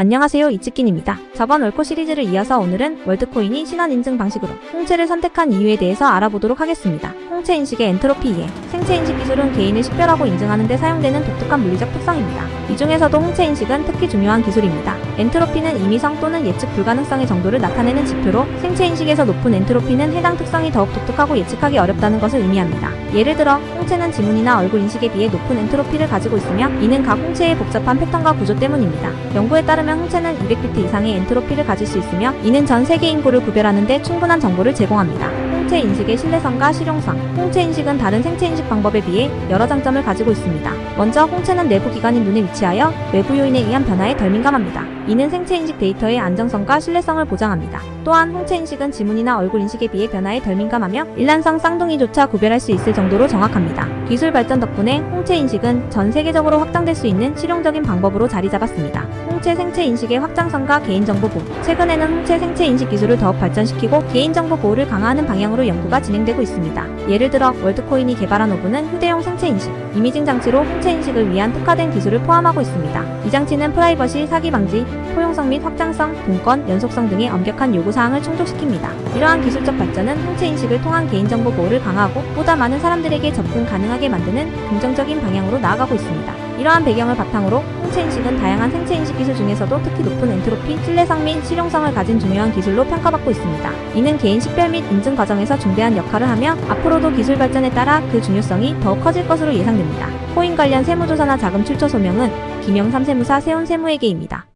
안녕하세요 이치킨입니다. 저번 월코 시리즈를 이어서 오늘은 월드코인이 신원 인증 방식으로 홍채를 선택한 이유에 대해서 알아보도록 하겠습니다. 홍채 인식의 엔트로피 이해 생체 인식 기술은 개인을 식별하고 인증하는 데 사용되는 독특한 물리적 특성입니다. 이 중에서도 홍채 인식은 특히 중요한 기술입니다. 엔트로피는 임의성 또는 예측 불가능성의 정도를 나타내는 지표로 생체 인식에서 높은 엔트로피는 해당 특성이 더욱 독특하고 예측하기 어렵다는 것을 의미합니다. 예를 들어 홍채는 지문이나 얼굴 인식에 비해 높은 엔트로피를 가지고 있으며 이는 각 홍채의 복잡한 패턴과 구조 때문입니다. 연구에 따르면 홍채는 200비트 이상의 엔트로피를 가질 수 있으며 이는 전 세계 인구를 구별하는 데 충분한 정보를 제공합니다. 홍채 인식의 신뢰성과 실용성. 홍채 인식은 다른 생체 인식 방법에 비해 여러 장점을 가지고 있습니다. 먼저 홍채는 내부 기관인 눈에 위치하여 외부 요인에 의한 변화에 덜 민감합니다. 이는 생체 인식 데이터의 안정성과 신뢰성을 보장합니다. 또한 홍채 인식은 지문이나 얼굴 인식에 비해 변화에 덜 민감하며 일란성 쌍둥이조차 구별할 수 있을 정도로 정확합니다. 기술 발전 덕분에 홍채 인식은 전 세계적으로 확장될 수 있는 실용적인 방법으로 자리 잡았습니다. 홍채 생체 인식의 확장성과 개인정보 보호. 최근에는 홍채 생체 인식 기술을 더욱 발전시키고 개인정보 보호를 강화하는 방향으로 연구가 진행되고 있습니다. 예를 들어 월드코인이 개발한 오브는 휴대용 생체 인식, 이미징 장치로 홍채 인식을 위한 특화된 기술을 포함하고 있습니다. 이 장치는 프라이버시, 사기 방지, 포용성 및 확장성, 분권, 연속성 등의 엄격한 요구사항을 충족시킵니다. 이러한 기술적 발전은 홍채 인식을 통한 개인정보 보호를 강화하고 보다 많은 사람들에게 접근 가능하게 만드는 긍정적인 방향으로 나아가고 있습니다. 이러한 배경을 바탕으로 홍채 인식은 다양한 생체 인식 기술 중에서도 특히 높은 엔트로피, 신뢰성 및 실용성을 가진 중요한 기술로 평가받고 있습니다. 이는 개인 식별 및 인증 과정에서 중대한 역할을 하며 앞으로도 기술 발전에 따라 그 중요성이 더욱 커질 것으로 예상됩니다. 코인 관련 세무조사나 자금 출처 소명은 김영 삼세무사 세운 세무회계입니다.